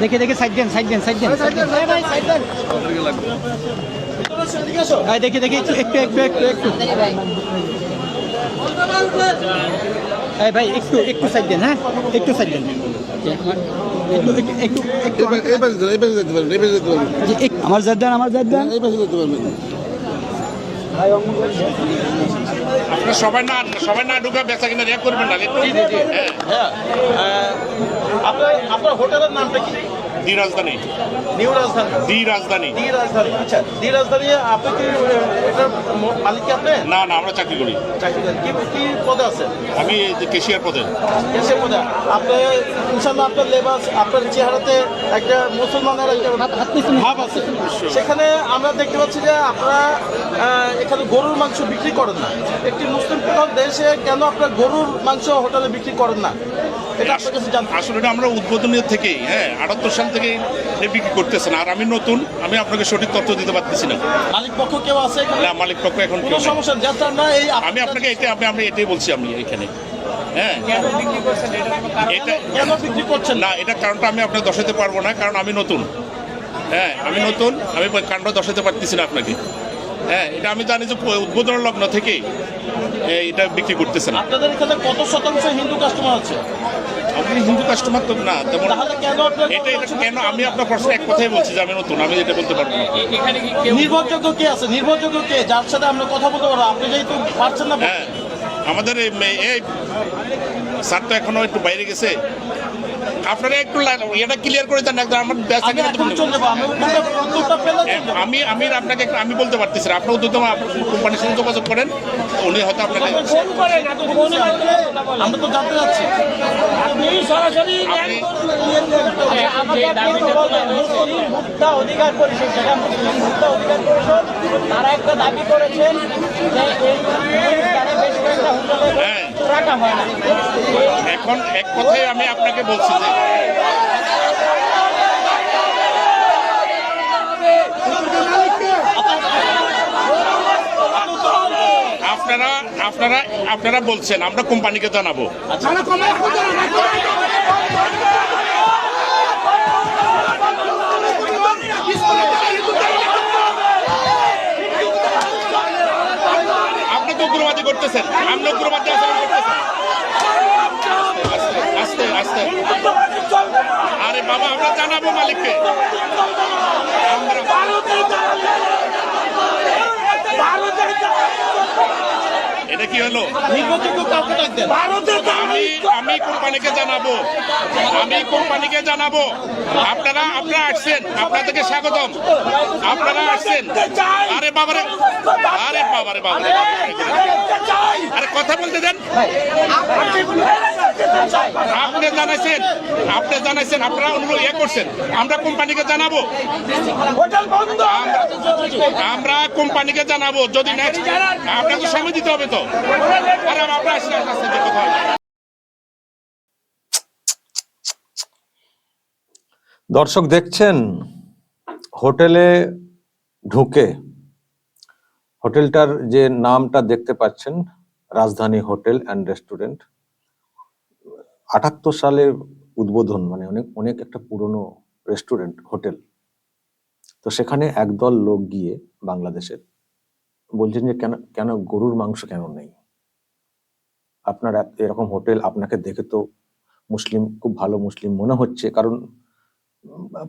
দেখে দেখে সাইড দেন সাইড দেন সাইড দেন। দেখে দেখে একটু একটু একটু একটু এই ভাই একটু একটু সাইড দেন হ্যাঁ? একটু সাইড দেন। আমার জাদ দেন আমার জাদ দেন। এই পাশে যেতে পারবেন। আপনারা সবাই না সবাই না ঢুকে বেচা কিনা রেক করবেন না। হ্যাঁ। আপনার আপনার হোটেলের নামটা কি? দি রাজধানী নিউ রাজধানী দি রাজধানী দি রাজধানী আচ্ছা দি রাজধানী আপনি কি এটার মালিক কি আপনি না না আমরা চাকরি করি চাকরি করেন? কি কি পদে আছেন আমি কেশিয়ার পদে এসে পদে আপনি ইনশাল্লাহ আপনার লেবাস আপনার চেহারাতে একটা মুসলমানের একটা ভাব আছে সেখানে আমরা দেখতে পাচ্ছি যে আপনারা এখানে গরুর মাংস বিক্রি করেন না। একটি মুসলিম প্রধান দেশে কেন আপনার গরুর মাংস হোটেলে বিক্রি করেন না? এটা আপনার কাছে জানতে আসলে আমরা উদ্বোধনের থেকেই হ্যাঁ আটাত্তর সাল থেকে বিক্রি করতেছেন। আর আমি নতুন আমি আপনাকে সঠিক তথ্য দিতে পারতেছি না। মালিক পক্ষ কেউ আছে না মালিক পক্ষ এখন কোনো সমস্যা যাত্রা না এই আমি আপনাকে এটা আমি আমি এটাই বলছি আমি এখানে। হ্যাঁ। এটা কেন বিক্রি করছেন? না এটা কারণটা আমি আপনাকে দর্শাতে পারব না কারণ আমি নতুন। হ্যাঁ আমি নতুন আমি কাণ্ড দশাতে পারতেছি না আপনাকে। হ্যাঁ এটা আমি জানি যে উদ্বোধন লগ্ন থেকে এটা বিক্রি করতেছে না। আপনাদের এখানে কত শতাংশ হিন্দু কাস্টমার আছে? আপনি হিন্দু কাস্টমার তো না তেমন তাহলে কেন আপনার এটা এটা কেন আমি আপনার প্রশ্ন এক কথাই বলছি যে আমি নতুন আমি এটা বলতে পারব না। নির্ভরযোগ্য কে আছে? নির্ভরযোগ্য কে? যার সাথে আমরা কথা বলতে পারব আপনি যেহেতু পারছেন না হ্যাঁ আমাদের এই স্যার তো এখনও একটু বাইরে গেছে। আপনারা একটু এটা ক্লিয়ার করে দেন একদম আমার ব্যাস আমি আমি আপনাকে একটু- আমি বলতে পারতেছি না আপনার উদ্যোগ কোম্পানির সাথে যোগাযোগ করেন উনি হয়তো আপনাকে আমরা তো জানতে চাচ্ছি আপনি মুসলিম অধিকার পরিষদ যেটা অধিকার পরিষদ তারা একটা দাবি করেছেন যে এই এখন এক কথাই আমি আপনাকে বলছি যে, আপনারা আপনারা আপনারা বলছেন, আমরা কোম্পানিকে জানাব। আপনি তো উগ্রবাদী করতেছেন, আপনি উগ্রবাদী আচরণ আস্তে আরে বাবা আমরা জানাব মালিককে। আমরা এটা কি হলো? আমি আমি কোম্পানিকে জানাব। আমি কোম্পানিকে জানাব। আপনারা আপনারা আসছেন। আপনাদেরকে স্বাগতম। আপনারা আসছেন। আরে বাবারে। আরে বাবারে বাবারে আরে কথা বলতে দেন। আপনি জানাইছেন। আপনি জানাইছেন। আপনারা অনুরোধ ইয়ে করছেন। আমরা কোম্পানিকে জানাব। আমরা- আমরা কোম্পানিকে জানাব। যদি নেক্সট আপনাকে সময় দিতে হবে তো। দর্শক দেখছেন, হোটেলে ঢুকে হোটেলটার যে নামটা দেখতে পাচ্ছেন, রাজধানী হোটেল অ্যান্ড রেস্টুরেন্ট, আটাত্তর সালে উদ্বোধন মানে অনেক অনেক একটা পুরনো রেস্টুরেন্ট, হোটেল। তো সেখানে একদল লোক গিয়ে বাংলাদেশের বলছেন যে কেন কেন গরুর মাংস কেন নেই? আপনার এরকম হোটেল আপনাকে দেখে তো মুসলিম, খুব ভালো মুসলিম মনে হচ্ছে। কারণ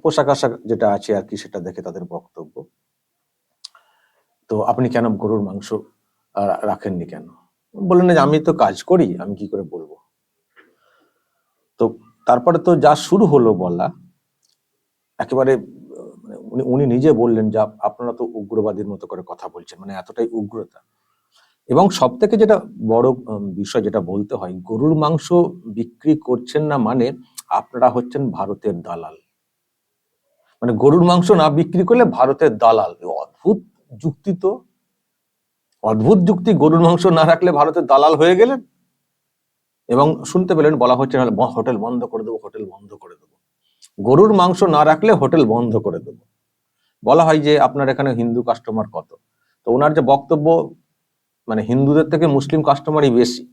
পোশাক আশাক যেটা আছে আর কি সেটা দেখে তাদের বক্তব্য। তো আপনি কেন গরুর মাংস রাখেননি কেন? বললেন যে আমি তো কাজ করি, আমি কি করে বলব? তো তারপরে তো যা শুরু হলো বলা, একেবারে উনি উনি নিজে বললেন যে আপনারা তো উগ্রবাদীর মতো করে কথা বলছেন মানে এতটাই উগ্রতা। এবং সব থেকে যেটা বড় বিষয় যেটা বলতে হয়, গরুর মাংস বিক্রি করছেন না মানে আপনারা হচ্ছেন ভারতের দালাল। মানে গরুর মাংস না বিক্রি করলে ভারতের দালাল। অদ্ভুত যুক্তি তো। অদ্ভুত যুক্তি, গরুর মাংস না রাখলে ভারতের দালাল হয়ে গেলেন। এবং শুনতে পেলেন, বলা হচ্ছে হোটেল বন্ধ করে দেবো, হোটেল বন্ধ করে দেবো। গরুর মাংস না রাখলে হোটেল বন্ধ করে দেবো। বলা হয় যে আপনার এখানে হিন্দু কাস্টমার কত? তো ওনার যে বক্তব্য মানে হিন্দুদের থেকে মুসলিম কাস্টমারই বেশি।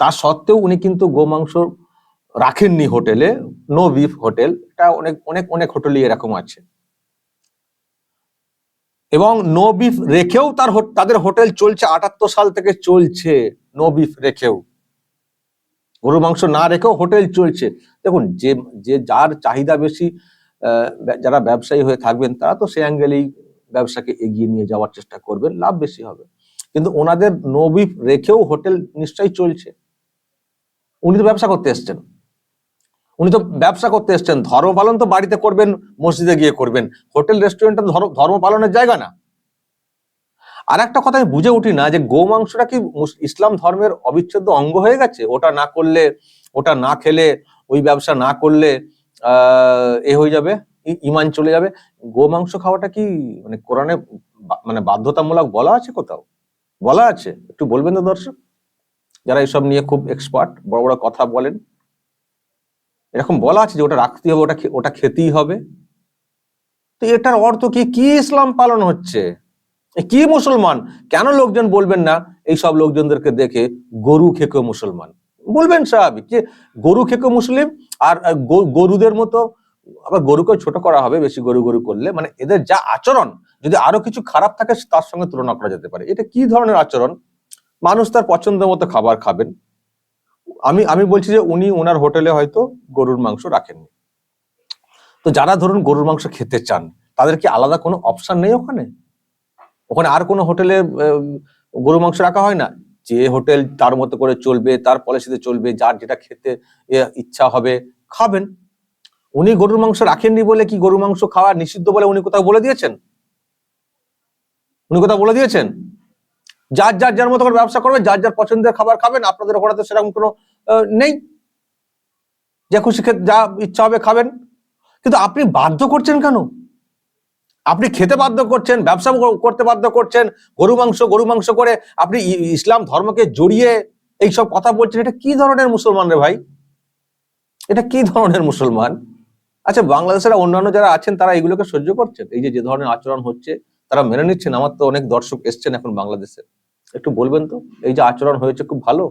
তা সত্ত্বেও উনি কিন্তু গোমাংস রাখেননি হোটেলে নো বিফ হোটেল, এটা অনেক অনেক অনেক হোটেলই এরকম আছে। এবং নো বিফ রেখেও তার তাদের হোটেল চলছে আটাত্তর সাল থেকে চলছে নো বিফ রেখেও। গরু মাংস না রেখেও হোটেল চলছে। দেখুন, যে যে যার চাহিদা বেশি যারা ব্যবসায়ী হয়ে থাকবেন, তারা তো সেই অ্যাঙ্গেলেই ব্যবসাকে এগিয়ে নিয়ে যাওয়ার চেষ্টা করবেন, লাভ বেশি হবে। কিন্তু ওনাদের নো বিফ রেখেও হোটেল নিশ্চয়ই চলছে। উনি তো ব্যবসা করতে এসছেন। উনি তো ব্যবসা করতে এসছেন। ধর্ম পালন তো বাড়িতে করবেন, মসজিদে গিয়ে করবেন। হোটেল, রেস্টুরেন্ট ধর্ম পালনের জায়গা না। আর একটা কথা আমি বুঝে উঠি না যে গোমাংসটা কি মুস- ইসলাম ধর্মের অবিচ্ছেদ্য অঙ্গ হয়ে গেছে? ওটা না করলে, ওটা না খেলে, ওই ব্যবসা না করলে এ হয়ে যাবে ইমান চলে যাবে। গোমাংস খাওয়াটা কি মানে কোরআনে মানে বাধ্যতামূলক বলা আছে কোথাও? বলা আছে? একটু বলবেন তো দর্শক। যারা এসব নিয়ে খুব এক্সপার্ট বড় বড় কথা বলেন। এরকম বলা আছে যে ওটা রাখতে হবে, ওটা ওটা খেতেই হবে। তো এটার অর্থ কি? কি ইসলাম পালন হচ্ছে? কি মুসলমান? কেন লোকজন বলবেন না? এই সব লোকজনদেরকে দেখে গরু খেকো মুসলমান। বলবেন স্বাভাবিক যে গরু খেকো মুসলিম আর গরুদের মতো আবার গরুকে ছোট করা হবে, বেশি গরু গরু করলে। মানে এদের যা আচরণ, যদি আরও কিছু খারাপ থাকে, তার সঙ্গে তুলনা করা যেতে পারে। এটা কি ধরনের আচরণ? মানুষ তার পছন্দ মতো খাবার খাবেন। আমি আমি বলছি যে উনি ওনার হোটেলে হয়তো গরুর মাংস রাখেননি। তো যারা ধরুন গরুর মাংস খেতে চান, তাদের কি আলাদা কোনো অপশন নেই ওখানে? ওখানে আর কোনো হোটেলে গরু মাংস রাখা হয় না। যে হোটেল তার মতো করে চলবে, তার পলিসিতে চলবে, যার যেটা খেতে ইচ্ছা হবে, খাবেন। উনি গরুর মাংস রাখেননি বলে কি গরুর মাংস খাওয়া নিষিদ্ধ বলে উনি কোথাও বলে দিয়েছেন? উনি কোথাও বলে দিয়েছেন? যার যার যার মতো করে ব্যবসা করবে, যার যার পছন্দের খাবার খাবেন, আপনাদের ওখানে তো সেরকম কোনো নেই। যা খুশি যা ইচ্ছা হবে খাবেন। কিন্তু আপনি বাধ্য করছেন কেন? আপনি খেতে বাধ্য করছেন, ব্যবসা করতে বাধ্য করছেন, গরু মাংস গরু মাংস করে আপনি ইসলাম ধর্মকে জড়িয়ে এইসব কথা বলছেন, এটা কি ধরনের মুসলমান রে ভাই? এটা কি ধরনের মুসলমান? আচ্ছা বাংলাদেশের অন্যান্য যারা আছেন, তারা এগুলোকে সহ্য করছেন? এই যে যে ধরনের আচরণ হচ্ছে, তারা মেনে নিচ্ছেন? আমার তো অনেক দর্শক এসছেন এখন বাংলাদেশে। একটু বলবেন তো? এই যে আচরণ হয়েছে, খুব ভালো?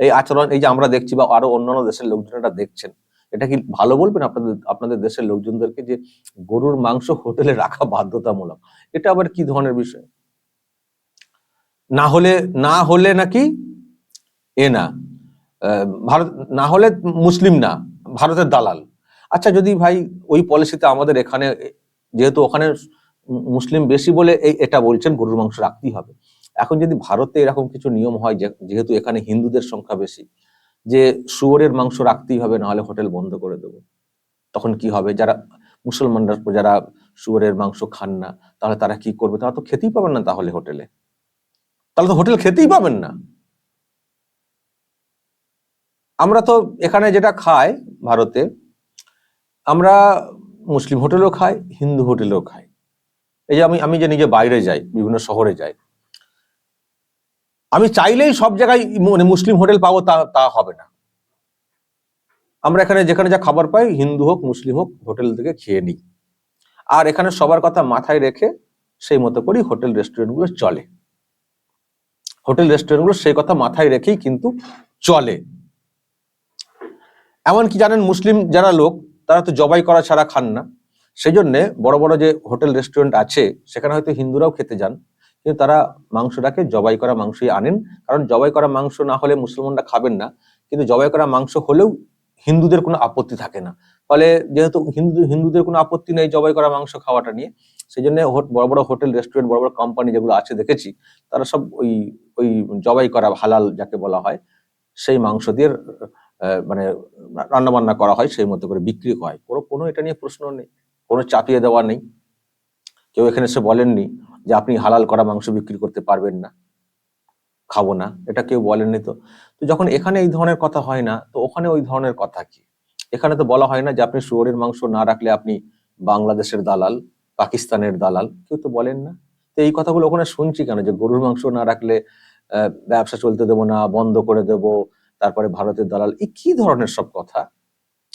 এই আচরণ, এই যে আমরা দেখছি বা আরও অন্যান্য দেশের লোকজনেরা দেখছেন। এটা কি ভালো বলবেন আপনাদের আপনাদের দেশের লোকজনদেরকে যে গরুর মাংস হোটেলে রাখা বাধ্যতামূলক? এটা আবার কি ধরনের বিষয়? না হলে না হলে নাকি এ না। ভারত, না হলে মুসলিম না, ভারতের দালাল। আচ্ছা যদি ভাই ওই পলিসিতে আমাদের এখানে, যেহেতু ওখানে মুসলিম বেশি বলে এই এটা বলছেন, গরুর মাংস রাখতেই হবে। এখন যদি ভারতে এরকম কিছু নিয়ম হয় যেহেতু এখানে হিন্দুদের সংখ্যা বেশি যে শুয়োরের মাংস রাখতেই হবে, নাহলে হোটেল বন্ধ করে দেবো। তখন কি হবে? যারা মুসলমানরা, যারা শুয়োরের মাংস খান না, তাহলে তারা কি করবে? তারা তো খেতেই পাবেন না তাহলে হোটেলে। তাহলে তো হোটেল খেতেই পাবেন না। আমরা তো এখানে যেটা খাই ভারতে, আমরা মুসলিম হোটেলেও খাই, হিন্দু হোটেলেও খাই। এই যে আমি আমি যে নিজে বাইরে যাই, বিভিন্ন শহরে যাই আমি চাইলেই সব জায়গায় মানে মুসলিম হোটেল পাবো, তা তা হবে না। আমরা এখানে যেখানে যা খাবার পাই, হিন্দু হোক, মুসলিম হোক, হোটেল থেকে খেয়ে নিই। আর এখানে সবার কথা মাথায় রেখে সেই মতো করেই হোটেল, রেস্টুরেন্টগুলো চলে। হোটেল, রেস্টুরেন্টগুলো সেই কথা মাথায় রেখেই কিন্তু চলে। এমনকি জানেন, মুসলিম যারা লোক, তারা তো জবাই করা ছাড়া খান না। সেই জন্যে বড় বড় যে হোটেল, রেস্টুরেন্ট আছে, সেখানে হয়তো হিন্দুরাও খেতে যান। কিন্তু তারা মাংসটাকে জবাই করা মাংসই আনেন। কারণ জবাই করা মাংস না হলে মুসলমানরা খাবেন না। কিন্তু জবাই করা মাংস হলেও হিন্দুদের কোনো আপত্তি থাকে না। ফলে যেহেতু হিন্দু, হিন্দুদের কোনো আপত্তি নেই জবাই করা মাংস খাওয়াটা নিয়ে সেই জন্য বড় বড় হোটেল, রেস্টুরেন্ট, বড় বড় কোম্পানি যেগুলো আছে দেখেছি, তারা সব ওই ওই জবাই করা হালাল যাকে বলা হয়, সেই মাংস দিয়ে মানে রান্নাবান্না করা হয়, সেই মতো করে বিক্রি হয়। কোনো কোনো এটা নিয়ে প্রশ্ন নেই। কোনো চাপিয়ে দেওয়া নেই। কেউ এখানে এসে বলেননি। যে আপনি হালাল করা মাংস বিক্রি করতে পারবেন না। খাব না। এটা কেউ বলেননি তো। তো যখন এখানে এই ধরনের কথা হয় না, তো ওখানে ওই ধরনের কথা কি? এখানে তো বলা হয় না যে আপনি শুয়োরের মাংস না রাখলে আপনি বাংলাদেশের দালাল, পাকিস্তানের দালাল। কেউ তো বলেন না। তো এই কথাগুলো ওখানে শুনছি কেন? যে গরুর মাংস না রাখলে ব্যবসা চলতে দেবো না, বন্ধ করে দেব, তারপরে ভারতের দালাল। এই কি ধরনের সব কথা?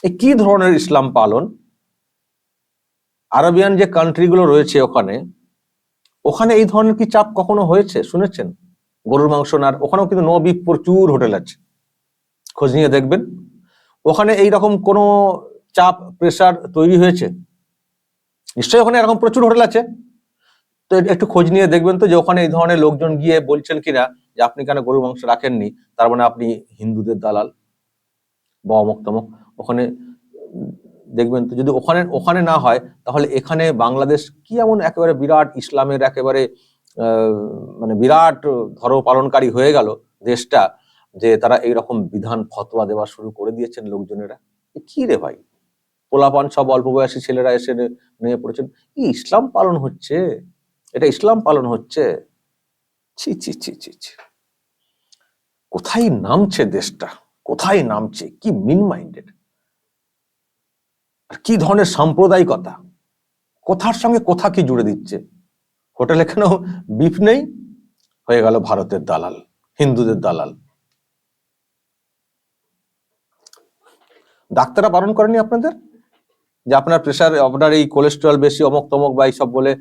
এই কি ধরনের ইসলাম পালন? আরবিয়ান যে কান্ট্রিগুলো রয়েছে ওখানে ওখানে এই ধরনের কি চাপ কখনো হয়েছে? শুনেছেন? গরুর মাংস না ওখানেও কিন্তু নো প্রচুর হোটেল আছে। খোঁজ নিয়ে দেখবেন। ওখানে এই রকম কোনো চাপ, প্রেসার তৈরি হয়েছে? নিশ্চয়ই ওখানে এরকম প্রচুর হোটেল আছে। তো একটু খোঁজ নিয়ে দেখবেন তো যে ওখানে এই ধরনের লোকজন গিয়ে বলছেন কিনা যে আপনি কেন গরুর মাংস রাখেননি? তার মানে আপনি হিন্দুদের দালাল বা অমক তমক ওখানে দেখবেন তো যদি ওখানে ওখানে না হয়, তাহলে এখানে বাংলাদেশ কি এমন একেবারে বিরাট ইসলামের একেবারে মানে বিরাট ধর্ম পালনকারী হয়ে গেল দেশটা, যে তারা এইরকম বিধান ফতোয়া দেওয়া শুরু করে দিয়েছেন লোকজনেরা? কি রে ভাই? পোলাপান সব অল্প বয়সী ছেলেরা এসে নিয়ে পড়েছেন। কি ইসলাম পালন হচ্ছে? এটা ইসলাম পালন হচ্ছে? ছি ছি ছি ছি ছি। কোথায় নামছে দেশটা? কোথায় নামছে? কি মিন মাইন্ডেড কি ধরনের সাম্প্রদায়িকতা? কোথার সঙ্গে কোথা কি জুড়ে দিচ্ছে? হোটেল এখানেও বিফ নেই? হয়ে গেল ভারতের দালাল, হিন্দুদের দালাল। ডাক্তাররা বারণ করেনি আপনাদের? যে আপনার প্রেশার আপনার এই কোলেস্টেরল বেশি, অমক তমক বা এইসব বলে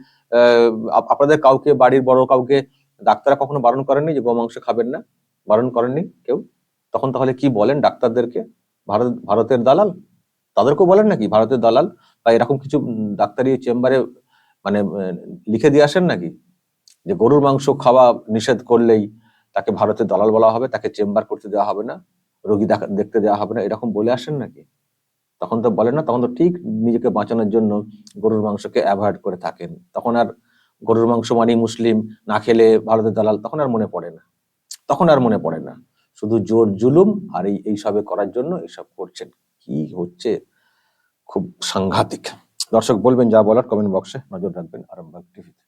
আপনাদের কাউকে, বাড়ির বড় কাউকে ডাক্তাররা কখনো বারণ করেননি যে গোমাংস খাবেন না? বারণ করেননি কেউ? তখন তাহলে কি বলেন ডাক্তারদেরকে? ভারত, ভারতের দালাল? তাদেরকেও বলেন নাকি ভারতের দালাল বা এরকম কিছু ডাক্তারি চেম্বারে মানে লিখে দিয়ে আসেন নাকি? যে গরুর মাংস খাওয়া নিষেধ করলেই তাকে ভারতের দালাল বলা হবে, তাকে চেম্বার করতে দেওয়া হবে না, রোগী দেখা- দেখতে দেওয়া হবে না, এরকম বলে আসেন নাকি? তখন তো বলেন না, তখন তো ঠিক নিজেকে বাঁচানোর জন্য গরুর মাংসকে অ্যাভয়েড করে থাকেন। তখন আর গরুর মাংস মানেই মুসলিম, না খেলে ভারতের দালাল, তখন আর মনে পড়ে না। তখন আর মনে পড়ে না। শুধু জোর জুলুম আর এই, এইসবে করার জন্য এইসব করছেন। কি হচ্ছে? খুব সাংঘাতিক দর্শক বলবেন যা বলার কমেন্ট বক্সে নজর রাখবেন আরামবাগ টিভিতে